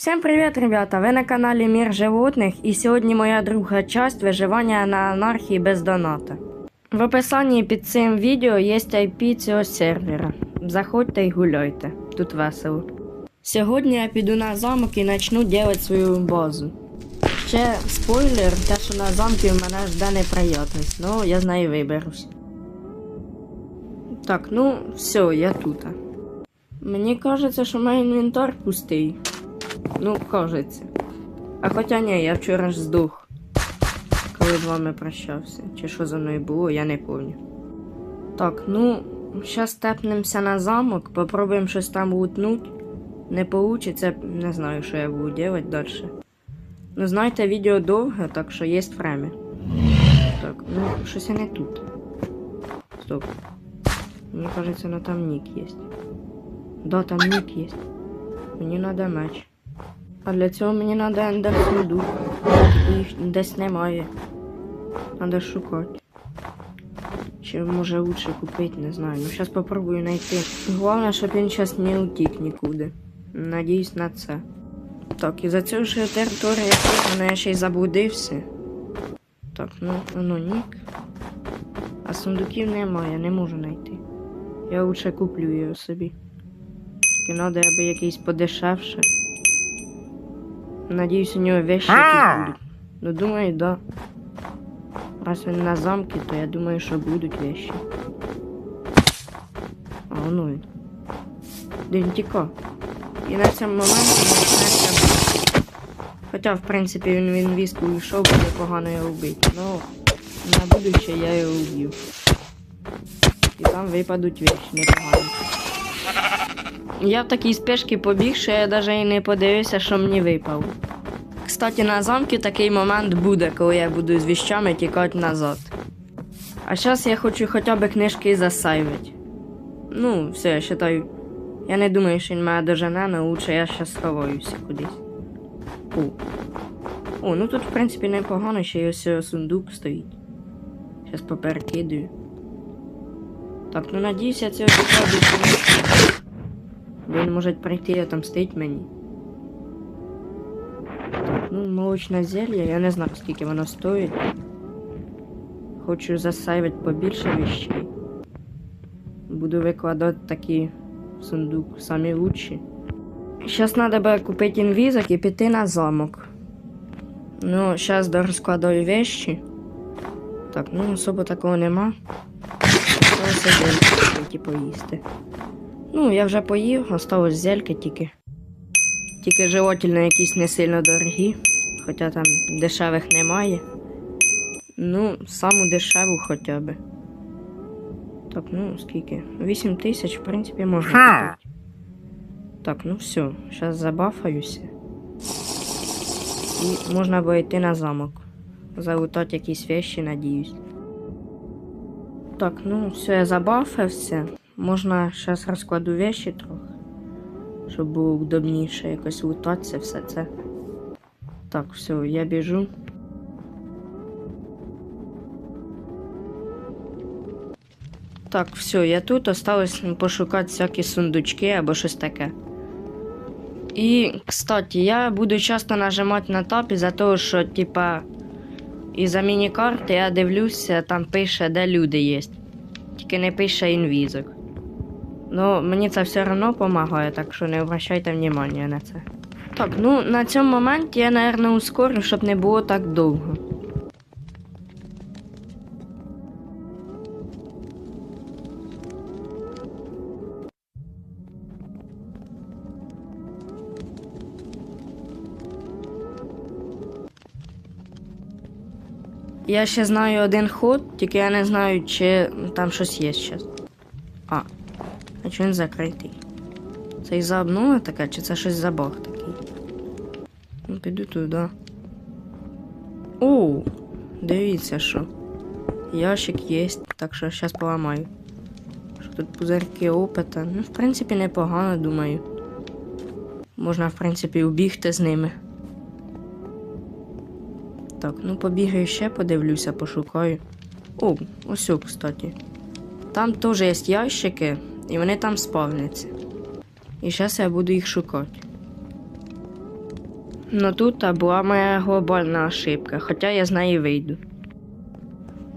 Всем привет, ребята! Ви на каналі Мір Животних і сьогодні моя друга часть виживання на анархії без доната. В описанні під цим відео є IP цього сервера. Заходьте і гуляйте, тут весело. Сьогодні я піду на замок і почну робити свою базу. Ще спойлер, те, що на замку в мене жде неприятність, ну я з неї виберусь. Так, ну все, я тут. Мені кажеться, що мій інвентар пустий. Ну, кажеться. А хоча ні, я вчора ж здох. Коли з вами прощався. Чи що за мною було, я не пам'ятаю. Так, ну, зараз степнемося на замок, попробуємо щось там лутнуть. Не получиться, не знаю, що я буду робити далі. Ну, знаєте, відео довге, так що є время. Так, ну, щось я не тут. Стоп. Мені кажеться, на там нік є. Да, там нік є. Мені треба меч. А для цього мені треба ендер сундук. Їх десь немає. Треба шукати. Чи може лучше купити, не знаю. Ну зараз попробую знайти. Головне, щоб він зараз не утік нікуди. Надіюсь на це. Так, і за цю ж територію я ще й заблудився. Так, ну, ну нік. А сундуків немає, не можу знайти. Я лучше куплю його собі. Тільки треба, аби якийсь подешевше. Надіюсь, у нього вещи якісь. Ну, думаю, да. Раз він на замку, то я думаю, що будуть вещи. А, ну він. Де він. І на цьому моменті почнеться. Хоча, в принципі, він в інвізку йшов, буде погано його вбити. Ну, на будуще я його вб'ю. І там випадуть вещи непогані. Я в такій спешці побіг, що я навіть і не подивився, що мені випало. Кстати, на замку такий момент буде, коли я буду з віщами тікати назад. А зараз я хочу хоча б книжки засайвити. Ну, все, я вважаю. Я не думаю, що він мене дожене, але лучше я зараз сховаюся кудись. О. О, ну тут, в принципі, непогано, ще й ось е, сундук стоїть. Зараз поперекидаю. Так, ну надіюсь, я цього підходу. Він може прийти і отомстить мені. Так, ну, молочне зелье, я не знаю, скільки воно стоїть. Хочу засайвити побільше вещей. Буду викладати такі в сундук, самі лучші. Зараз треба купити інвізок і піти на замок. Ну, зараз дорозкладаю вещи. Так, ну особо такого нема. Ось один. Ну, я вже поїв, осталось зельки тільки. Тільки желательно якісь не сильно дорогі, хоча там дешевих немає. Ну, саму дешеву хоча б. Так, ну скільки? 8 тисяч, в принципі, можна купити. Так, ну все, зараз забафаюся. І можна буде йти на замок. Залутати якісь вещи, надіюсь. Так, ну все, я забафився. Можна зараз розкладу вещи трохи. Щоб було удобніше якось лутатися все це. Так, все, я біжу. Так, все, я тут осталось пошукати всякі сундучки або щось таке. І, кстати, я буду часто нажимати на тап із-за того, що, типа, із-за міні-карти я дивлюся, там пише, де люди є. Тільки не пише інвізок. Ну, мені це все одно допомагає, так що не обращайте внимання на це. Так, ну на цьому моменті я, напевно, ускорю, щоб не було так довго. Я ще знаю один ход, тільки я не знаю, чи там щось є зараз. А, а чи він закритий? Це і за обнова така, чи це щось за баг такий? Ну, піду туди. О, дивіться що. Ящик є, так що зараз поламаю. Що тут пузирки опита. Ну, в принципі, непогано, думаю. Можна, в принципі, убігти з ними. Так, ну побігаю ще, подивлюся, пошукаю. О, ось, кстати. Там теж є ящики, і вони там спавняться. І зараз я буду їх шукати. Ну тут була моя глобальна ошибка, хоча я з неї вийду.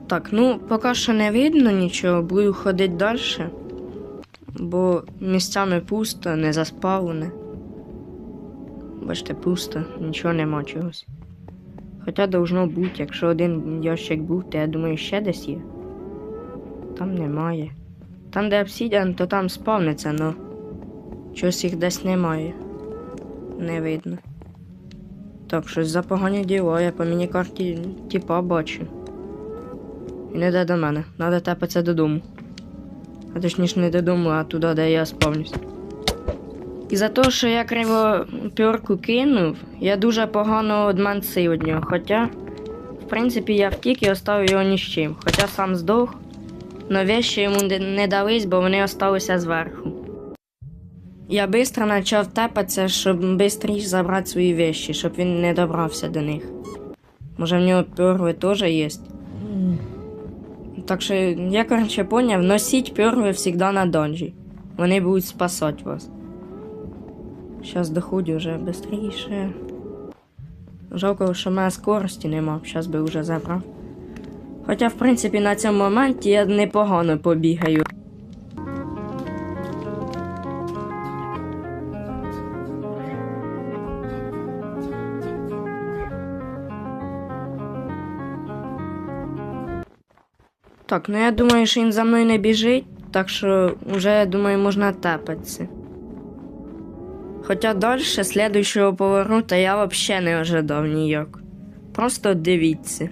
Так, ну поки що не видно нічого, буду ходити далі. Бо місцями пусто, не заспавлене. Бачите, пусто, нічого нема чогось. Хоча должно бути, якщо один ящик був, то я думаю, ще десь є. Там немає. Там, де обсідіан, то там спавниться, но чогось їх десь немає. Не видно. Так, щось за погані діло, я по міні-карті типа бачу. Він іде до мене. Надо тепатися додому. А точніше не додому, а туди, де я спавнюсь. І за те, що я криво пьорку кинув, я дуже погано одманцив від нього. Хоча, в принципі, я втік і оставив його ні з чим. Хоча сам здох, но вещі йому не- дались, бо вони осталися зверху. Я швидко почав тепатися, щоб швидше забрати свої вещі, щоб він не добрався до них. Може, в нього перли теж є. Так що я, коротше, поняв, носіть перли завжди на донжі. Вони будуть спасати вас. Зараз доходю вже швидше. Жалко, що в мене скорості нема, зараз би вже забрав. Хоча, в принципі, на цьому моменті я непогано побігаю. Так, ну я думаю, що він за мною не біжить, так що вже, я думаю, можна тапатися. Хоча далі слідуючого повороту я взагалі не ожидав ніяк. Просто дивіться.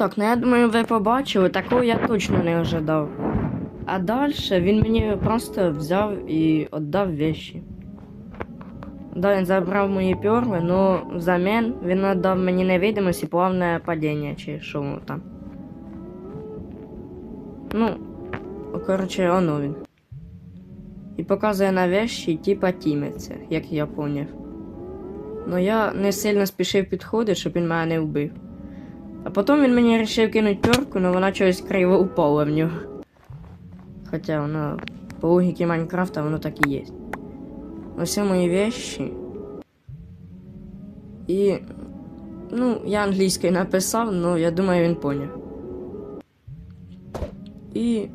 Так, ну я думаю, ви побачили, такого я точно не ожидав. А далі він мені просто взяв і віддав вещі. Да, він забрав мої перли, но взамін він віддав мені невидимість і плавне падіння, чи що там. Ну, коротше, оно він. І показує на вещі, типа тіметься, як я поняв. Ну я не сильно спішив підходити, щоб він мене не вбив. А потім він мені вирішив кинути перку, але вона чогось криво упала в нього. Хоча вона по логіки Майнкрафта воно так і є. Ось мої вещи. І. Ну, я англійською написав, але я думаю, він поняв. І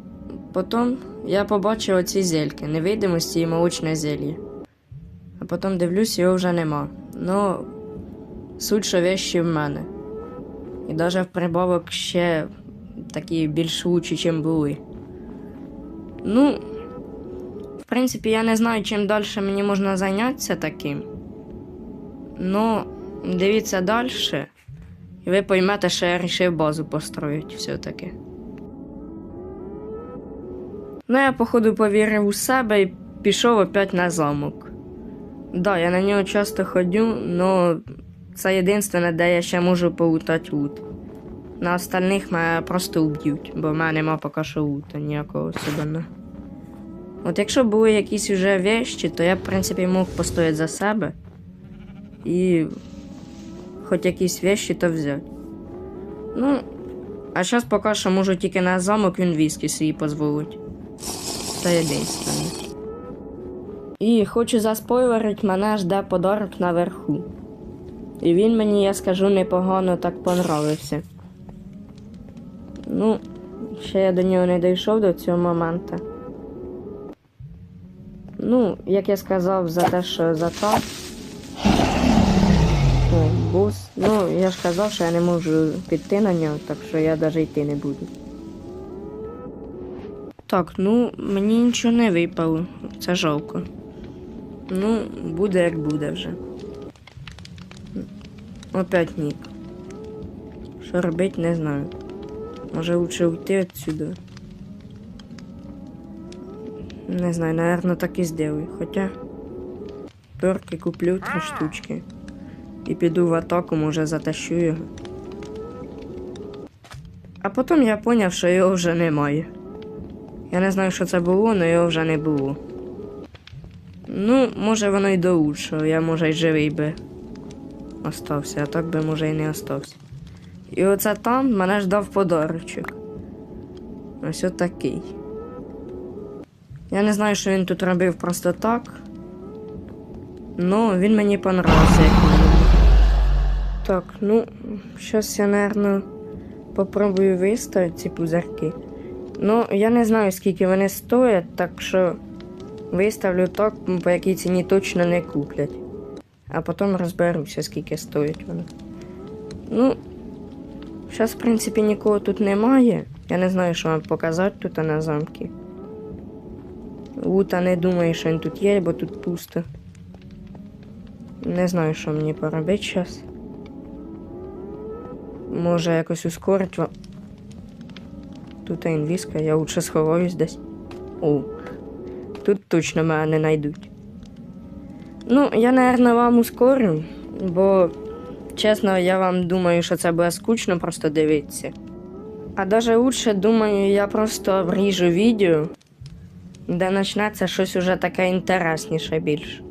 потім я побачив оці зельки, невидимості і молочне зелье. А потім дивлюсь, його вже нема. Ну, суть, що вещі в мене. І навіть в прибавок ще такі більш лучші, ніж були. Ну, в принципі, я не знаю, чим далі мені можна зайнятися таким. Ну, дивіться далі, і ви поймете, що я вирішив базу построїти все-таки. Ну, я, походу, повірив у себе і пішов опять на замок. Да, я на нього часто ходю, але це єдине, де я ще можу полутати лут. На остальних мене просто уб'ють, бо в мене нема поки що лута ніякого особливого. От якщо були якісь вже вещі, то я, в принципі, мог постояти за себе і хоч якісь вещі то взяти. Ну, а зараз поки що можу тільки на замок він віскі собі дозволити. Це єдине. І хочу заспойлерити, мене жде подарок наверху. І він мені, я скажу, непогано так понравився. Ну, ще я до нього не дійшов до цього моменту. Ну, як я сказав, за те, що за так. О, бус. Ну, я ж казав, що я не можу піти на нього, так що я навіть йти не буду. Так, ну, мені нічого не випало. Це жалко. Ну, буде як буде вже. Опять нік. Що робити, не знаю. Може лучше уйти отсюда. Не знаю, наверное, так і сделаю. Хоча перки куплю три штучки. І піду в атаку, може затащу його. А потім я поняв, що його вже немає. Я не знаю, що це було, але його вже не було. Ну, може воно й до лучшого, я може й живий би остався, а так би може й не остався. І оце там мене ждав подарочок. Ось отакий. Я не знаю, що він тут робив просто так. Ну, він мені понравився. Так, ну, щось я, напевно, попробую виставити ці пузырки. Ну, я не знаю, скільки вони стоять, так що виставлю так, по якій ціні точно не куплять. А потім розберуся, скільки стоять вони. Ну, зараз, в принципі, нікого тут немає. Я не знаю, що вам показати тут на замки. Лута не думаю, що він тут є, бо тут пусто. Не знаю, що мені поробити зараз. Може якось ускорить вам. Тут інвізка, я лучше сховаюсь десь. О, тут точно мене не знайдуть. Ну, я, наверное, вам ускорю, бо, чесно, я вам думаю, що це буде скучно просто дивитися. А даже лучше, думаю, я просто вріжу відео, де почнеться щось уже таке інтересніше більше.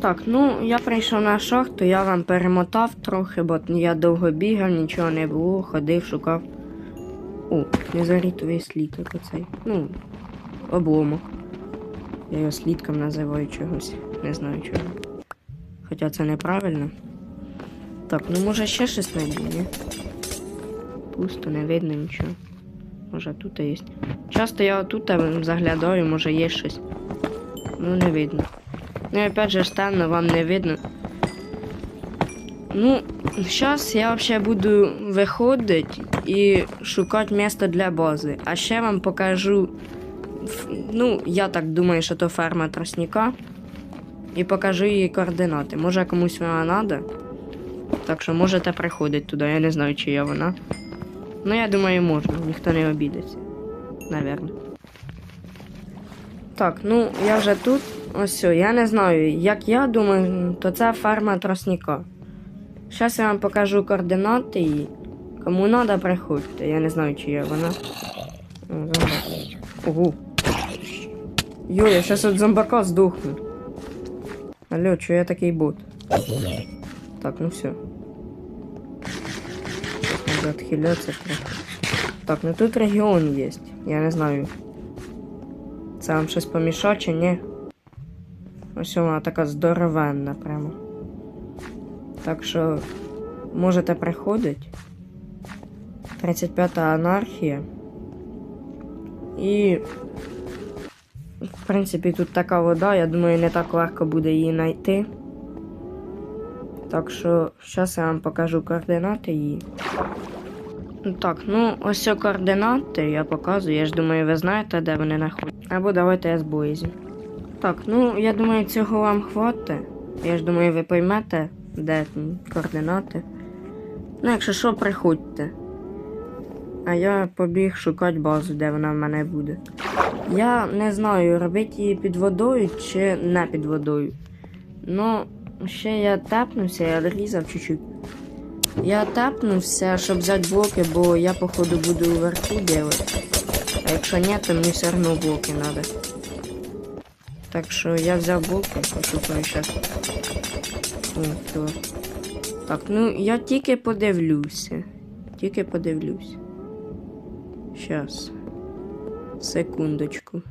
Так, ну я прийшов на шахту, я вам перемотав трохи, бо я довго бігав, нічого не було, ходив, шукав. О, незарітовий слід оцей. Ну, обломок. Я його слідком називаю чогось. Не знаю чого. Хоча це неправильно. Так, ну може ще щось знайду, ні? Пусто, не видно нічого. Може тут є. Часто я отут заглядаю, може є щось. Ну не видно. Ну і опять же ж вам не видно. Ну, зараз я взагалі буду виходити і шукати місце для бази. А ще вам покажу. Ну, я так думаю, що то ферма тростника. І покажу її координати. Може комусь вона треба. Так що можете приходити туди. Я не знаю, чия вона. Ну, я думаю, можна, ніхто не обідеться. Наверно. Так, ну я вже тут. Ось все. Я не знаю. Як я думаю, то це ферма тростника. Зараз я вам покажу координати її. Кому треба, приходьте. Я не знаю, чи є вона. Ого. Йо, я зараз від зомбака здохну. Алло, чого я такий бот? Так, ну все. Надо отхиляться. Так, ну тут регіон є. Я не знаю. Це вам щось помішає чи ні? Ось вона така здоровенна прямо. Так що можете приходити. 35-та анархія. І. В принципі, тут така вода, я думаю, не так легко буде її знайти. Так що зараз я вам покажу координати її. Ну Так, ну ось координати я показую. Я ж думаю, ви знаєте, де вони знаходяться. Або давайте я зблизю. Так, ну я думаю, цього вам хватить. Я ж думаю, ви поймете, де координати. Ну, якщо що, приходьте. А я побіг шукати базу, де вона в мене буде. Я не знаю, робити її під водою чи не під водою. Ну, ще я тепнувся, я відрізав чуть-чуть. Я тепнувся, щоб взяти блоки, бо я, походу, буду вверху делать. А якщо ні, то мені все одно блоки треба. Так що я взяв блоки, пошукаю зараз. Так, ну я тільки подивлюся. Тільки подивлюся. Щас. Секундочку.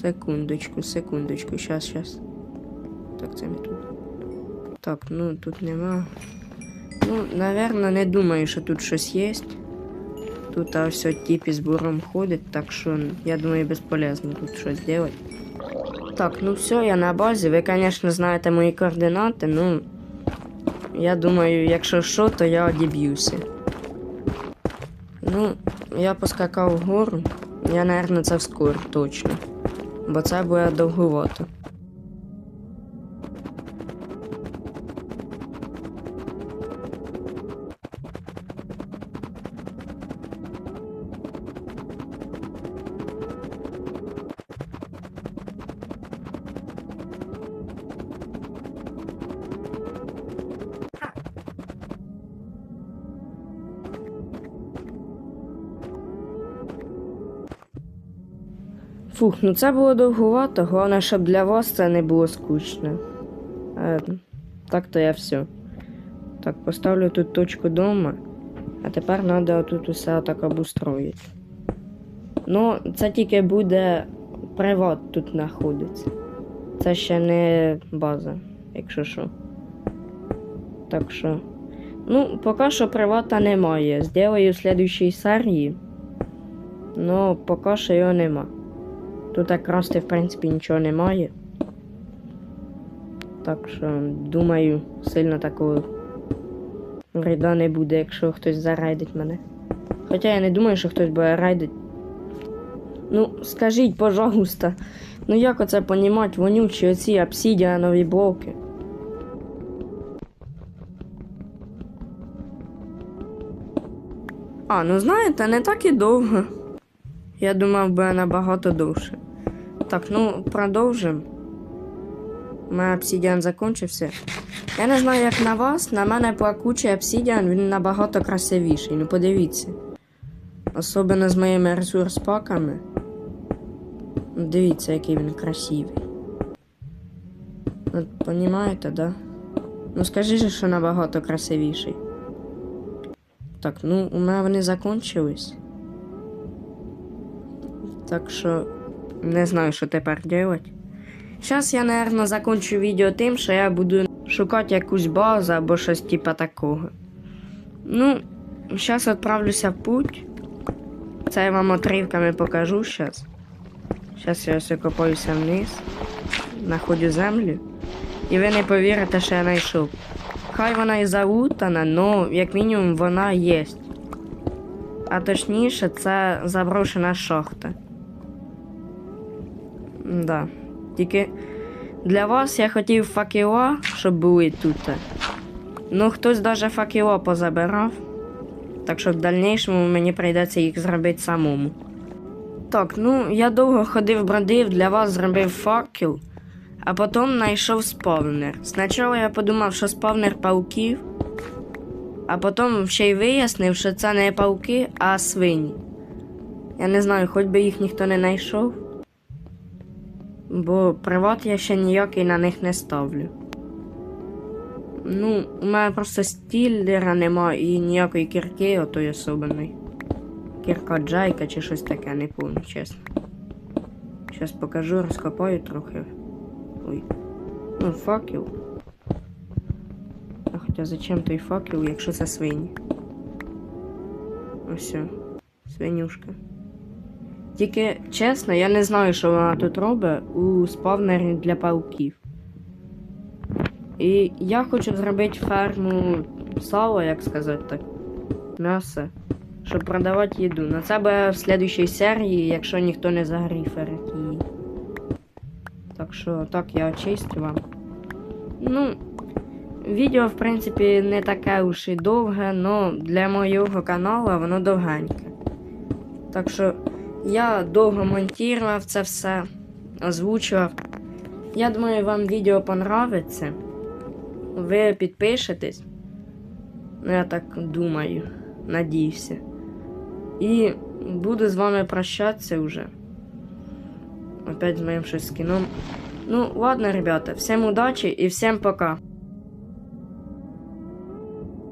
Секундочку, секундочку. Щас, щас. Так, це ми тут. Так, ну тут нема. Ну, наверное, не думаю, що тут щось є. Тут а, все тип із буром ходить, так що я думаю, безполезно тут щось робити. Так, ну все, я на базі. Ви, звісно, знаєте мої координати, ну. Я думаю, якщо що, то я одіб'юся. Ну, я поскакав вгору. Я, наверное, це вскоро точно. Бо це буде довгувато. Фух, ну це було довгувато, головне, щоб для вас це не було скучно. Е, так то я все. Так, поставлю тут точку дома, а тепер треба тут усе так обустроїти. Ну, це тільки буде приват тут знаходиться. Це ще не база, якщо що. Так що. Ну, поки що привата немає. Сделаю в слідуючій серії. Ну, поки що його нема. Тут якраз в принципі нічого немає. Так що, думаю, сильно такого вреда не буде, якщо хтось зарайдить мене. Хоча я не думаю, що хтось буде райдить. Ну, скажіть, пожалуйста, ну як оце понімати вонючі оці обсідіанові блоки? А, ну знаєте, не так і довго. Я думав би набагато довше. Так, ну продовжимо. Мене обсідіан закінчився. Я не знаю, як на вас, на мене плакучий обсідіан, він набагато красивіший. Ну подивіться. Особливо з моїми ресурс-паками. Ну, Дивіться, який він красивий. От, понімаєте, да? Ну скажи же, що набагато красивіший. Так, ну у мене вони закінчились. Так що не знаю, що тепер робити. Зараз я, наверное, закончу відео тим, що я буду шукати якусь базу або щось типа такого. Ну, зараз відправлюся в путь. Це я вам отрывками покажу зараз. Зараз я ось копаюся вниз, знаходжу землю. І ви не повірите, що я знайшов. Хай вона і залутана, але як мінімум вона є. А точніше, це заброшена шахта. Да. Тільки для вас я хотів факела, щоб були тут. Ну, хтось навіть факела позабирав. Так що в дальнішому мені прийдеться їх зробити самому. Так, ну я довго ходив бродив, для вас зробив факел, а потім знайшов спавнер. Спочатку я подумав, що спавнер пауків, а потім ще й вияснив, що це не пауки, а свині. Я не знаю, хоч би їх ніхто не знайшов. Бо приват я ще ніякий на них не ставлю. Ну, у мене просто стіллера нема і ніякої кірки отої особливої. Кірка Джайка чи щось таке, не помню, чесно. Зараз покажу, розкопаю трохи. Ой. Ну, факел. А хоча зачем той факел, якщо це свині? Ось, свинюшка. Тільки чесно, я не знаю, що вона тут робить у спавнері для пауків. І я хочу зробити ферму сала, як сказати так. М'яса. Щоб продавати їду. На це буде в слідчій серії, якщо ніхто не загріферить її. Так що так я очистю вам. Ну, відео, в принципі, не таке уж і довге, але для моєго каналу воно довгеньке. Так що я довго монтував це все, озвучував. Я думаю, вам відео понравиться. Ви підпишетесь. Ну, я так думаю, надіюся. І буду з вами прощатися вже. Опять з моїм щось з кіном. Ну, ладно, ребята, всім удачі і всім пока.